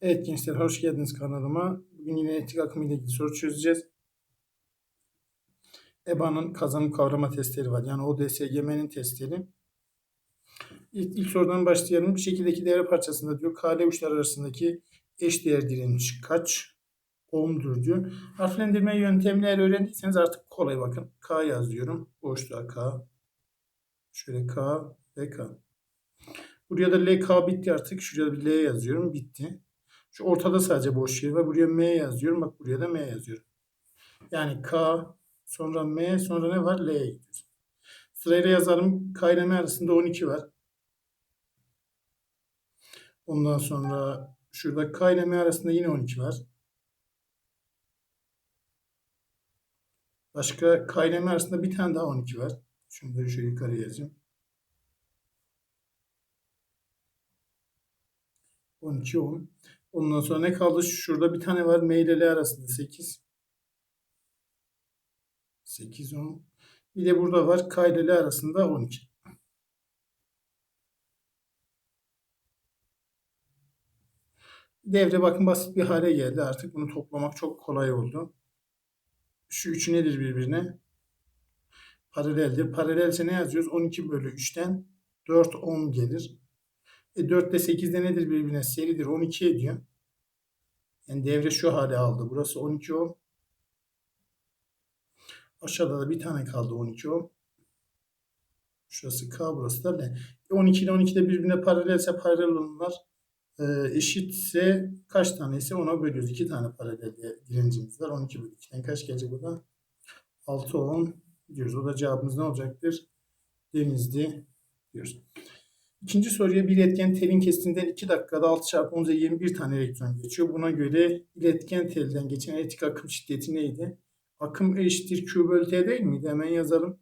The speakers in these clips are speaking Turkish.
Evet gençler hoş geldiniz kanalıma. Bugün yine etik akım ile ilgili soru çözeceğiz. EBA'nın kazanım kavrama testleri var. Yani ODSGM'nin testleri. İlk, ilk sorudan başlayalım. Şekildeki devre parçasında diyor KL uçlar arasındaki eş değer direnç kaç ohm'dur diyor. Harflendirme yöntemini eğer öğrendiyseniz artık kolay bakın. K yazıyorum. Boşluğa K. Şöyle K ve K. Buraya da LK bitti artık. Şuraya bir L yazıyorum. Bitti. Şu ortada sadece boş yer var. Buraya M yazıyorum. Bak buraya da M yazıyorum. Yani K sonra M sonra ne var? L'ye gidiyoruz. Sırayla yazalım. K ile M arasında 12 var. Ondan sonra şurada K ile M arasında yine 12 var. Başka K ile M arasında bir tane daha 12 var. Şunu da şöyle yukarı yazayım. 12 ohm. Ondan sonra ne kaldı? Şurada bir tane var. M ile L arasında 8. 8 ohm. Bir de burada var. K ile L arasında 12. Devre bakın basit bir hale geldi. Artık bunu toplamak çok kolay oldu. Şu üçü nedir birbirine? Paraleldir. Paralelse ne yazıyoruz? 12 bölü 3'ten 4 ohm gelir. E 4 ile 8 de nedir birbirine? Seridir. 12 ediyor. Yani devre şu hale aldı. Burası 12 ohm. Aşağıda da bir tane kaldı 12 ohm. Şurası K, burası da L. 12 ile 12 de birbirine paralelse paralel olanlar e, eşitse kaç tane ise ona bölüyoruz. 2 tane paralel direncimiz var. 12 bölü 2'den kaç gelecek burada? 6 ohm diyoruz. O da cevabımız ne olacaktır? Denizli diyoruz. İkinci soruya bir iletken telin kestiğinden 2 dakikada 6 çarpı 10 üzeri 21 tane elektron geçiyor. Buna göre iletken telden geçen elektrik akım şiddeti neydi? Akım eşittir Q bölü T değil miydi? Hemen yazalım.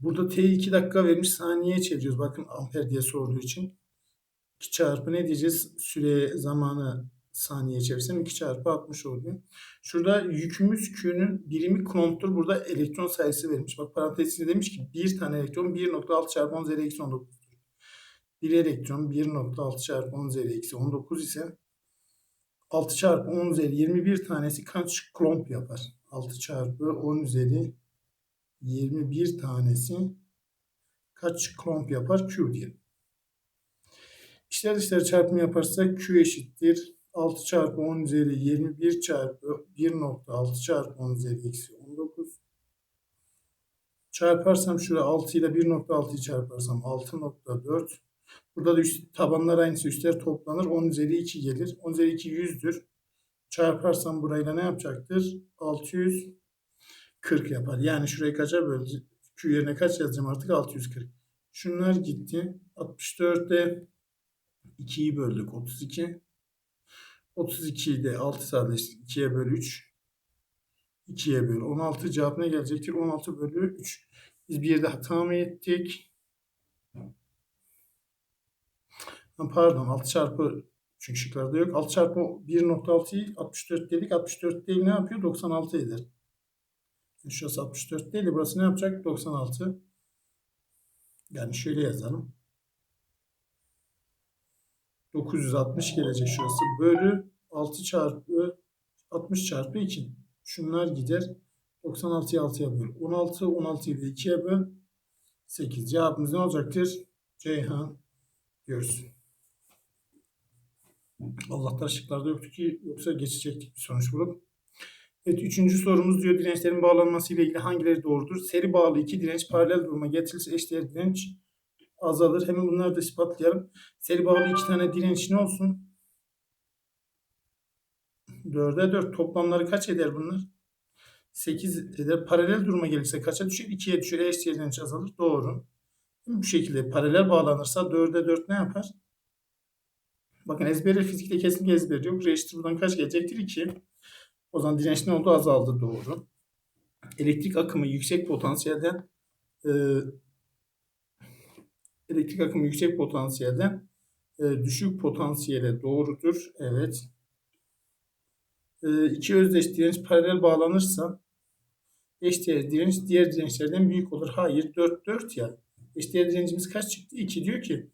Burada T'yi 2 dakika vermiş saniyeye çeviriyoruz. Bakın amper diye sorduğu için. 2 çarpı ne diyeceğiz? Süre zamanı saniye çevirsem 2 çarpı 60 oluyor. Şurada yükümüz Q'nun birimi coulomb'tur. Burada elektron sayısı verilmiş. Bak parantezinde demiş ki bir tane elektron 1.6 çarpı 10 üzeri eksi 19. Bir elektron 1.6 çarpı 10 üzeri eksi 19 ise 6 çarpı 10 üzeri 21 tanesi kaç klomp yapar? 6 çarpı 10 üzeri 21 tanesi kaç klomp yapar? Q diyelim. İşler dışları çarpımı yaparsak Q eşittir 6 çarpı 10 üzeri 21 çarpı 1.6 çarpı 10 üzeri eksi 19. Çarparsam şurada 6 ile 1.6'yı çarparsam 6.4. Burada da üst, tabanlar aynısı üstler toplanır. 10 üzeri 2 gelir. 10 üzeri 2 100'dür. Çarparsam burayla ne yapacaktır? 640 yapar. Yani şurayı kaça böleceğim? Q yerine kaç yazacağım artık? 640. Şunlar gitti. 64'te 2'yi böldük. 32. 32'yi de 6 sadeleştirdik. 2'ye bölü 3. 2'ye bölü 16 cevap ne gelecektir? 16 bölü 3. Biz bir yerde hata mı ettik? Pardon 6 çarpı çünkü şıklarda yok. 6 çarpı 1.6'yı 64 dedik. 64 değil ne yapıyor? 96 eder. Şurası 64 değil. Burası ne yapacak? 96. Yani şöyle yazalım. 960 gelecek şurası. Bölü 6 çarpı 60 çarpı 2. Şunlar gider. 96'yı 6'ya böl. 16, 16'yı da 2'ye böl. 8. Cevabımız ne olacaktır? Ceyhan diyoruz. Allah'tan ışıklarda yoktu ki yoksa geçecektik bir sonuç bulup. Evet üçüncü sorumuz diyor dirençlerin bağlanması ile ilgili hangileri doğrudur? Seri bağlı iki direnç paralel duruma getirilse eşdeğer direnç azalır. Hemen bunları da ispatlayalım. Seri bağlı iki tane direnç ne olsun? 4'e 4 toplamları kaç eder bunlar? 8 eder. Paralel duruma gelirse kaça düşer? 2'ye düşer. Eşdeğer direnç azalır. Doğru. Bu şekilde paralel bağlanırsa 4'e 4 ne yapar? Bakın ezberi fizikte kesinlikle ezber yok. R buradan kaç gelecektir? 2. O zaman direnç ne oldu? Azaldı. Doğru. Elektrik akımı yüksek potansiyelden e, elektrik akımı yüksek potansiyelden e, düşük potansiyele doğrudur. Evet. E, iki özdeş direnç paralel bağlanırsa eşdeğer direnç diğer dirençlerden büyük olur. Hayır 4 4 ya. Eşdeğer direncimiz kaç çıktı? 2 diyor ki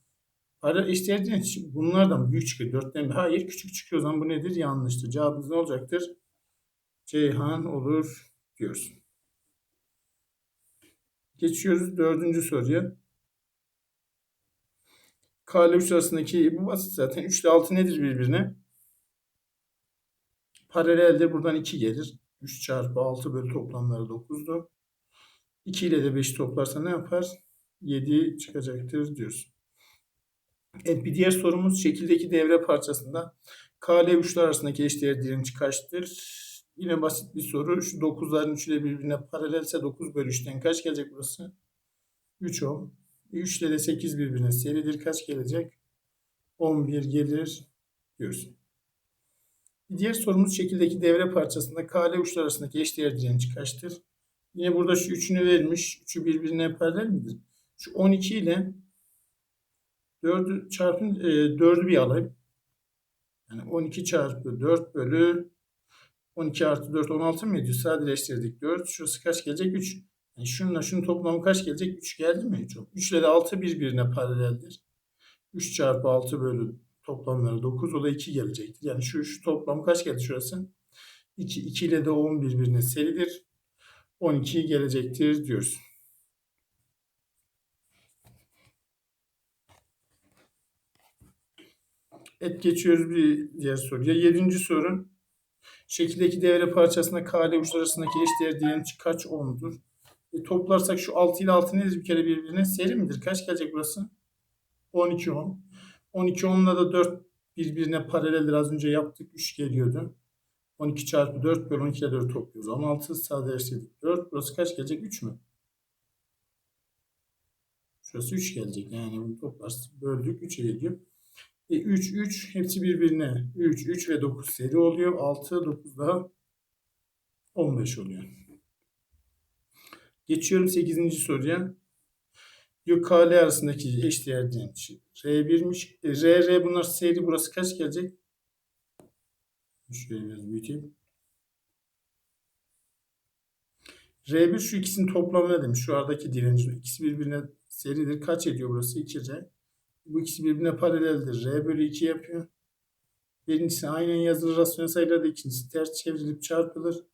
Paralel eşdeğer direnç bunlardan büyük çıkıyor. Dörtten hayır küçük çıkıyor. O zaman bu nedir? Yanlıştır. Cevabımız ne olacaktır? Ceyhan olur diyoruz. Geçiyoruz dördüncü soruya. K ile 3 arasındaki bu basit zaten. 3 ile 6 nedir birbirine? Paralelde buradan 2 gelir. 3 çarpı 6 bölü toplamları 9'du. 2 ile de 5 toplarsa ne yapar? 7 çıkacaktır diyoruz. Evet bir diğer sorumuz şekildeki devre parçasında K ile 3'ler arasındaki eşdeğer direnç kaçtır? Yine basit bir soru. Şu 9'ların 3 ile birbirine paralelse 9 bölü 3'ten kaç gelecek burası? 3 ohm. 3 ile de 8 birbirine seridir. Kaç gelecek? 11 gelir diyoruz. Diğer sorumuz şekildeki devre parçasında K ile uçlar arasındaki eşdeğer direnç kaçtır? Yine burada şu üçünü vermiş. Üçü birbirine paralel midir? Şu 12 ile 4'ü çarpın e, 4'ü bir alayım. Yani 12 çarpı 4 bölü 12 artı 4 16 mı ediyor? Sadeleştirdik 4. Şurası kaç gelecek? 3. Yani şununla şunun toplamı kaç gelecek? 3 geldi mi? 3. 3 ile de 6 birbirine paraleldir. 3 çarpı 6 bölü toplamları 9. O da 2 gelecektir. Yani şu, şu toplam kaç geldi şurası? 2. 2 ile de 10 birbirine seridir. 12 gelecektir diyoruz. Evet geçiyoruz bir diğer soruya. Yedinci sorun. Şekildeki devre parçasında K ile uçlar arasındaki eşdeğer direnç kaç ohm'dur? E, toplarsak şu 6 ile 6 nedir bir kere birbirine? Seri midir? Kaç gelecek burası? 12 ohm. 12 ohm'la da 4 birbirine paraleldir. Az önce yaptık. 3 geliyordu. 12 çarpı 4 bölü 12 ile 4 topluyoruz. 16 sadeleştirdik. 4 burası kaç gelecek? 3 mü? Şurası 3 gelecek. Yani bunu toplarsın. Böldük. 3'e geliyor. E 3, 3 hepsi birbirine 3, 3 ve 9 seri oluyor. 6, 9 daha 15 oluyor. Geçiyorum 8. soruya. KL arasındaki eşdeğer direnç R1'miş. E, R, R bunlar seri burası kaç gelecek? Şöyle biraz büyüteyim. R1 şu ikisinin toplamı ne demiş? Şu aradaki direnci. İkisi birbirine seridir. Kaç ediyor burası? 2R. Bu ikisi birbirine paraleldir. R bölü 2 yapıyor. Birincisi aynen yazılır rasyonel sayılar da ikincisi ters çevrilip çarpılır.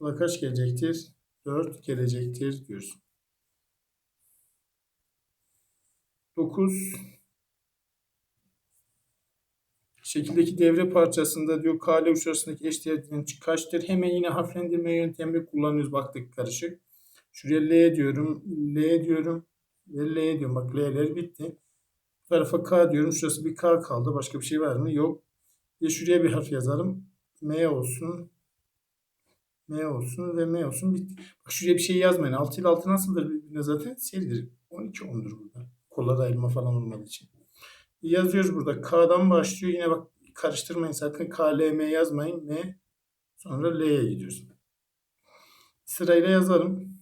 Bu kaç gelecektir? 4 gelecektir diyoruz. 9 Şekildeki devre parçasında diyor K ile arasındaki eşdeğer direnç kaçtır? Hemen yine harflendirme yöntemini kullanıyoruz. Baktık karışık. Şuraya L diyorum. L diyorum. Ve L diyorum. Bak L'ler bitti. Bu tarafa K diyorum. Şurası bir K kaldı. Başka bir şey var mı? Yok. Ve şuraya bir harf yazalım. M olsun. M olsun ve M olsun. Bitti. Bak şuraya bir şey yazmayın. 6 ile 6 nasıldır birbirine zaten? Seridir. 12 10'dur burada. Kollar ayrılma falan olmadığı için. Yazıyoruz burada. K'dan başlıyor. Yine bak karıştırmayın sakın. K, L, M yazmayın. M. Sonra L'ye gidiyoruz. Sırayla yazalım.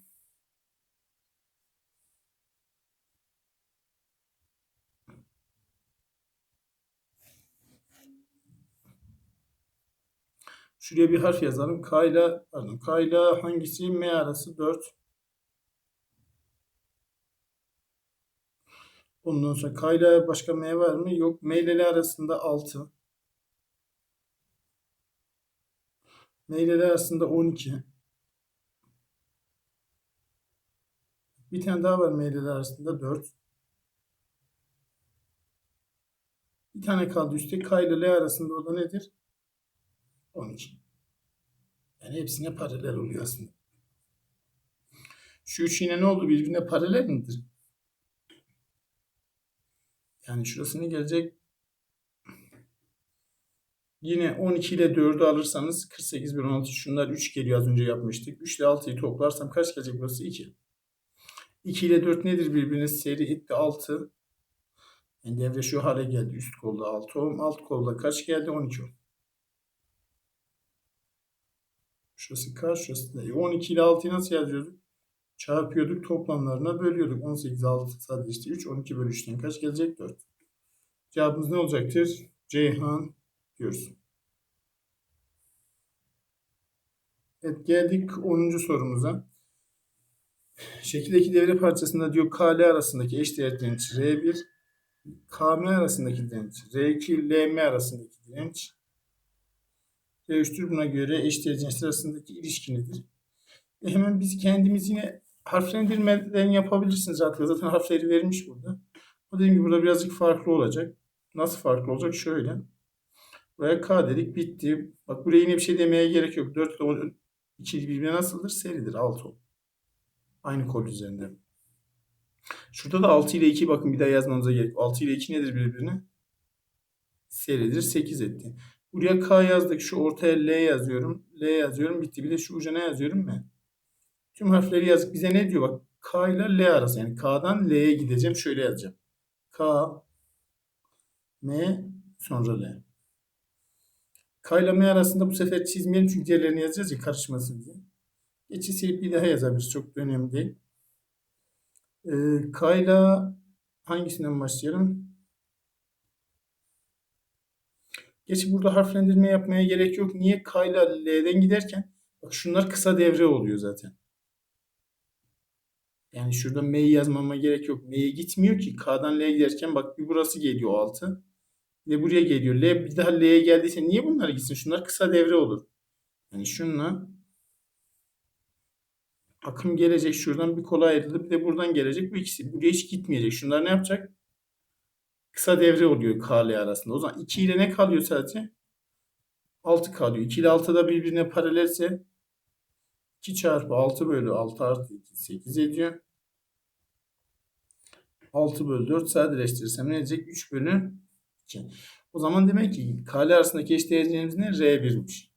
Şuraya bir harf yazalım. K ile pardon K ile hangisi? M arası 4. Ondan sonra K ile başka M var mı? Yok. M ile L arasında 6. M ile L arasında 12. Bir tane daha var M ile L arasında 4. Bir tane kaldı üstte. K ile L arasında o da nedir? 12. Yani hepsine paralel oluyor aslında. Şu üç yine ne oldu? Birbirine paralel midir? Yani şurası ne gelecek? Yine 12 ile 4'ü alırsanız 48 bir 16 şunlar 3 geliyor az önce yapmıştık. 3 ile 6'yı toplarsam kaç gelecek burası? 2. 2 ile 4 nedir birbirine seri etti 6. Yani devre şu hale geldi. Üst kolda 6 ohm. Alt kolda kaç geldi? 12 ohm. Şurası K, şurası da. 12 ile 6'yı nasıl yazıyorduk? Çarpıyorduk, toplamlarına bölüyorduk. 18, 6 sadece işte 3, 12 bölü 3'ten kaç gelecek? 4. Cevabımız ne olacaktır? Ceyhan diyoruz. Evet geldik 10. sorumuza. Şekildeki devre parçasında diyor KL arasındaki eşdeğer direnç R1 KM arasındaki direnç, R2 LM arasındaki direnç, R3'tür buna göre eş derecesi arasındaki ilişki nedir? E hemen biz kendimiz yine harflendirmelerini yapabilirsiniz rahatlıkla. Zaten harfleri vermiş burada. O dediğim gibi burada birazcık farklı olacak. Nasıl farklı olacak? Şöyle. Buraya K dedik bitti. Bak buraya yine bir şey demeye gerek yok. 4 ile 10 ikili birbirine nasıldır? Seridir. 6 ol. Aynı kol üzerinde. Şurada da 6 ile 2 bakın bir daha yazmanıza gerek. 6 ile 2 nedir birbirine? Seridir. 8 etti. Buraya K yazdık. Şu ortaya L yazıyorum. L yazıyorum. Bitti. Bir de şu uca ne yazıyorum ben? Tüm harfleri yazdık. Bize ne diyor? Bak K ile L arası. Yani K'dan L'ye gideceğim. Şöyle yazacağım. K M sonra L. K ile M arasında bu sefer çizmeyelim çünkü diğerlerini yazacağız ya karışmasın diye. Geçi silip bir daha yazabiliriz. Çok önemli değil. Ee, K ile hangisinden başlayalım? Geçi burada harflendirme yapmaya gerek yok. Niye K ile L'den giderken? Bak şunlar kısa devre oluyor zaten. Yani şurada M'yi yazmama gerek yok. M'ye gitmiyor ki. K'dan L'ye giderken bak bir burası geliyor 6. Ve buraya geliyor. L bir daha L'ye geldiyse niye bunlar gitsin? Şunlar kısa devre olur. Yani şunla akım gelecek. Şuradan bir kola ayrıldı. Bir de buradan gelecek. Bu ikisi. Buraya hiç gitmeyecek. Şunlar ne yapacak? Kısa devre oluyor K ile arasında. O zaman 2 ile ne kalıyor sadece? 6 kalıyor. 2 ile 6 da birbirine paralelse 2 çarpı 6 bölü 6 artı 2 8 ediyor. 6 bölü 4 sadeleştirirsem ne edecek? 3 bölü 2. O zaman demek ki kale arasındaki eşdeğerliğimiz ne? R1'miş.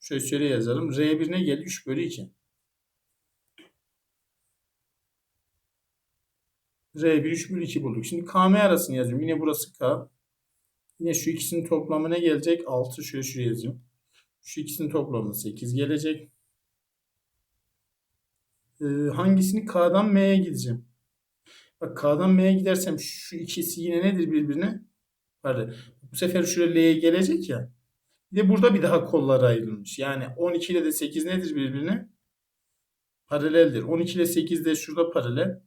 Şöyle şöyle yazalım. R1 ne geldi? 3 bölü 2. R1 3 bölü 2 bulduk. Şimdi KM arasını yazıyorum. Yine burası K. Yine şu ikisinin toplamı ne gelecek? 6 şöyle şuraya yazıyorum. Şu ikisinin toplamı 8 gelecek. Ee, hangisini K'dan M'ye gideceğim. Bak K'dan M'ye gidersem şu ikisi yine nedir birbirine? Pardon. Bu sefer şuraya L'ye gelecek ya. Bir de burada bir daha kollar ayrılmış. Yani 12 ile de 8 nedir birbirine? Paraleldir. 12 ile 8 de şurada paralel.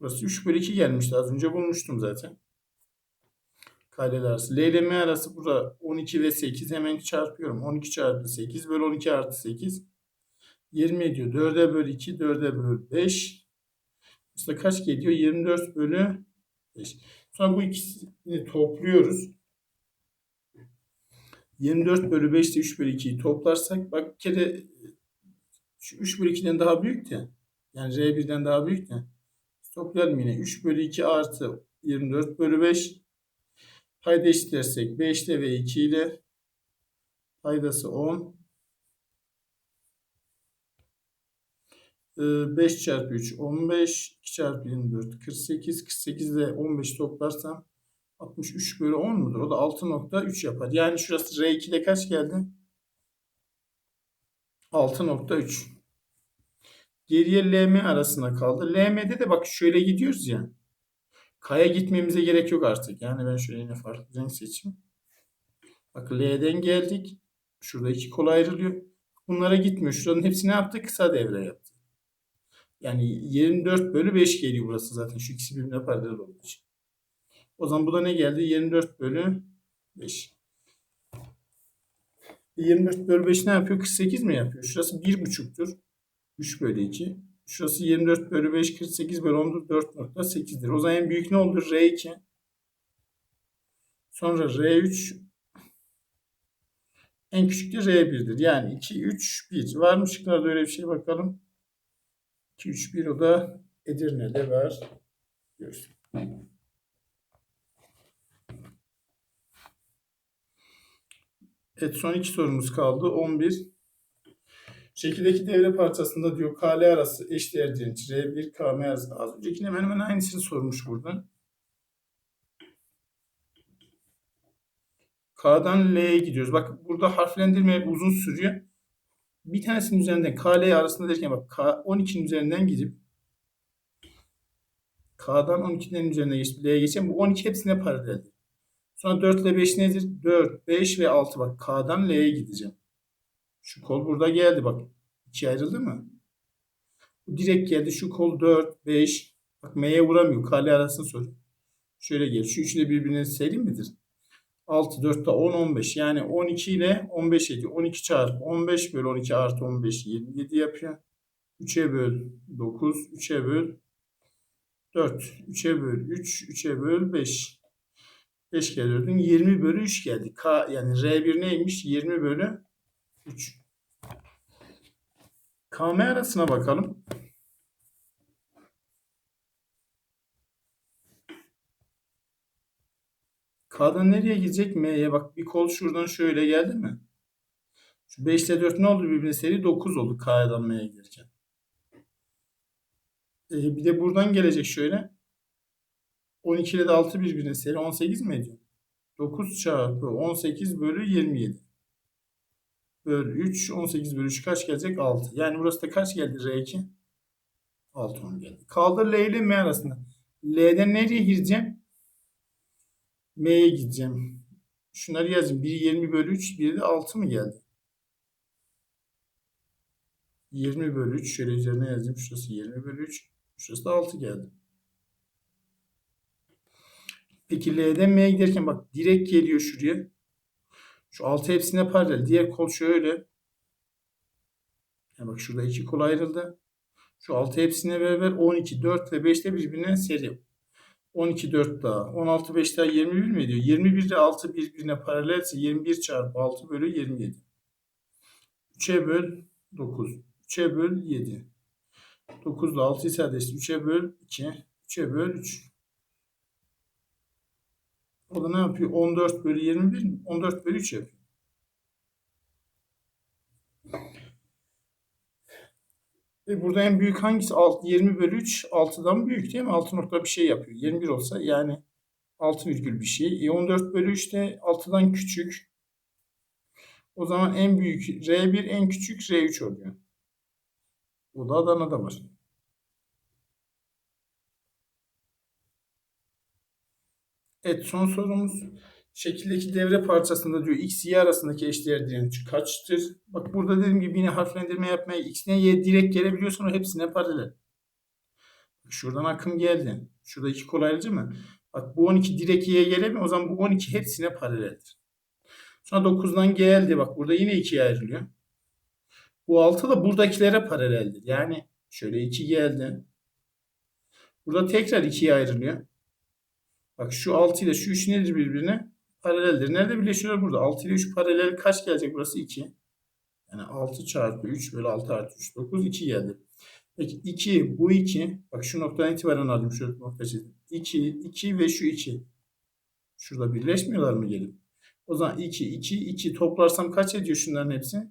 Burası 3 bölü 2 gelmişti. Az önce bulmuştum zaten. Kareler arası. L ile M arası burada 12 ve 8 hemen çarpıyorum. 12 çarpı 8 bölü 12 artı 8. 20 ediyor. 4'e bölü 2, 4'e bölü 5. Aslında kaç geliyor? 24 bölü 5. Sonra bu ikisini topluyoruz. 24 bölü 5 ile 3 bölü 2'yi toplarsak bak bir kere şu 3 bölü 2'den daha büyük de yani R1'den daha büyük de toplayalım yine 3 bölü 2 artı 24 bölü 5 payda eşitlersek 5 ile ve 2 ile paydası 10 5 çarpı 3 15 2 çarpı 24 48 48 ile 15 toplarsam 63 bölü 10 mudur? O da 6.3 yapar. Yani şurası R2'de kaç geldi? 6.3. Geriye LM arasında kaldı. LM'de de bak şöyle gidiyoruz ya. K'ya gitmemize gerek yok artık. Yani ben şöyle yine farklı renk seçeyim. Bak L'den geldik. Şurada iki kol ayrılıyor. Bunlara gitmiyor. Şuranın hepsini yaptı? Kısa devre yaptı. Yani 24 bölü 5 geliyor burası zaten. Şu ikisi birbirine paralel olduğu için. O zaman bu da ne geldi? 24 bölü 5. 24 bölü 5 ne yapıyor? 48 mi yapıyor? Şurası 1,5'tur. 3 bölü 2. Şurası 24 bölü 5, 48 bölü 10'dur. 4.8'dir. O zaman en büyük ne olur? R2. Sonra R3. En küçük de R1'dir. Yani 2, 3, 1. Var mı şıklarda öyle bir şey bakalım. 2, 3, 1 o da Edirne'de var. Diyoruz. Evet son iki sorumuz kaldı. 11. Şekildeki devre parçasında diyor KL arası eşdeğer direnç R1 KM arası. Az öncekine hemen hemen aynısını sormuş buradan. K'dan L'ye gidiyoruz. Bak burada harflendirme uzun sürüyor. Bir tanesinin üzerinden K, L arasında derken bak K 12'nin üzerinden gidip K'dan 12'nin üzerine geçip L'ye geçen bu 12 hepsine paraleldir. Sonra 4 ile 5 nedir? 4, 5 ve 6 bak K'dan L'ye gideceğim. Şu kol burada geldi bak. 2 ayrıldı mı? Bu direkt geldi. Şu kol 4, 5. Bak M'ye vuramıyor. K, L arasını soruyor. Şöyle gelir. Şu üçü de birbirine seri midir? 6, 4 10, 15. Yani 12 ile 15 ediyor. 12 çarpı 15 bölü 12 artı 15 27 yapıyor. 3'e böl 9, 3'e böl 4, 3'e böl 3, 3'e böl 5. 5 kere 4'ün 20 bölü 3 geldi. K yani R1 neymiş? 20 bölü 3. KM arasına bakalım. K'dan nereye gidecek? M'ye bak bir kol şuradan şöyle geldi mi? Şu 5 ile 4 ne oldu birbirine seri? 9 oldu K'dan M'ye giderken. Ee, bir de buradan gelecek şöyle. 12 ile de 6 birbirine seri 18 mi ediyor? 9 çarpı 18 bölü 27. Bölü 3. 18 bölü 3 kaç gelecek? 6. Yani burası da kaç geldi? R2. 6 10 geldi. Kaldı L ile M arasında. L'den nereye gireceğim? M'ye gideceğim. Şunları yazayım. Biri 20 bölü 3, biri de 6 mı geldi? 20 bölü 3. Şöyle üzerine yazayım. Şurası 20 bölü 3. Şurası da 6 geldi. Peki L'den M'ye giderken bak direkt geliyor şuraya. Şu 6 hepsine paralel. Diğer kol şöyle. Yani bak şurada iki kol ayrıldı. Şu 6 hepsine beraber 12, 4 ve 5 de birbirine seri. 12, 4 daha. 16, 5 daha 21 mi ediyor? 21 ile 6 birbirine paralelse 21 çarpı 6 bölü 27. 3'e böl 9. 3'e böl 7. 9 ile 6'yı sadeleştir. 3'e böl 2. 3'e böl 3. O da ne yapıyor? 14 bölü 21 mi? 14 bölü 3 yapıyor. Ve burada en büyük hangisi? 6, 20 bölü 3 6'dan büyük değil mi? 6 nokta bir şey yapıyor. 21 olsa yani 6 virgül bir şey. E 14 bölü 3 de 6'dan küçük. O zaman en büyük R1 en küçük R3 oluyor. Bu da Adana'da var. Evet son sorumuz. Şekildeki devre parçasında diyor x, y arasındaki eşdeğer direnç kaçtır? Bak burada dediğim gibi yine harflendirme yapmaya x ne y direkt gelebiliyorsan o hepsine paralel. Şuradan akım geldi. Şurada iki kolaylıcı mı? Bak bu 12 direkt y'ye gelemiyor. O zaman bu 12 hepsine paraleldir. Sonra 9'dan geldi. Bak burada yine 2'ye ayrılıyor. Bu 6 da buradakilere paraleldir. Yani şöyle 2 geldi. Burada tekrar 2'ye ayrılıyor. Bak şu 6 ile şu 3 nedir birbirine? Paraleldir. Nerede birleşiyorlar burada? 6 ile 3 paralel kaç gelecek burası? 2. Yani 6 çarpı 3 bölü 6 artı 3 9 2 geldi. Peki 2 bu 2 bak şu noktadan itibaren aldım şu nokta çizdim. 2 2 ve şu 2. Şurada birleşmiyorlar mı gelip? O zaman 2 2 2 toplarsam kaç ediyor şunların hepsi?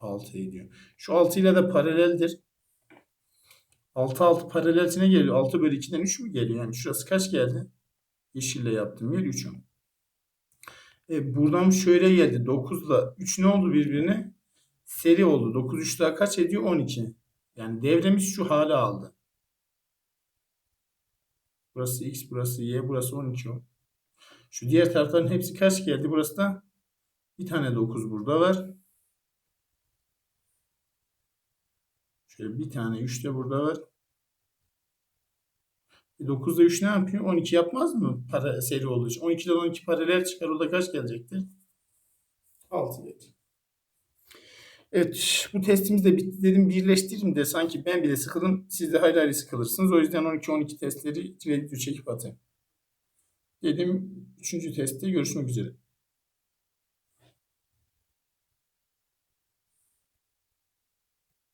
6 ediyor. Şu 6 ile de paraleldir. 6 6 paralelsine geliyor. 6 bölü 2'den 3 mü geliyor? Yani şurası kaç geldi? Yeşille yaptım yer 3 E buradan şöyle geldi. 9 ile 3 ne oldu birbirine? Seri oldu. 9 3 daha kaç ediyor? 12. Yani devremiz şu hale aldı. Burası x, burası y, burası 12 o. Şu diğer tarafların hepsi kaç geldi? Burası da bir tane 9 burada var. Şöyle bir tane 3 de burada var. E 9'da 3 ne yapıyor? 12 yapmaz mı? Para seri olduğu için. 12'den 12 paralel çıkar. O da kaç gelecektir? 6 gelecek. Evet bu testimiz de bitti dedim birleştireyim de sanki ben bile sıkıldım siz de hayli hayli sıkılırsınız. O yüzden 12-12 testleri video çekip atayım. Dedim 3. testte görüşmek üzere.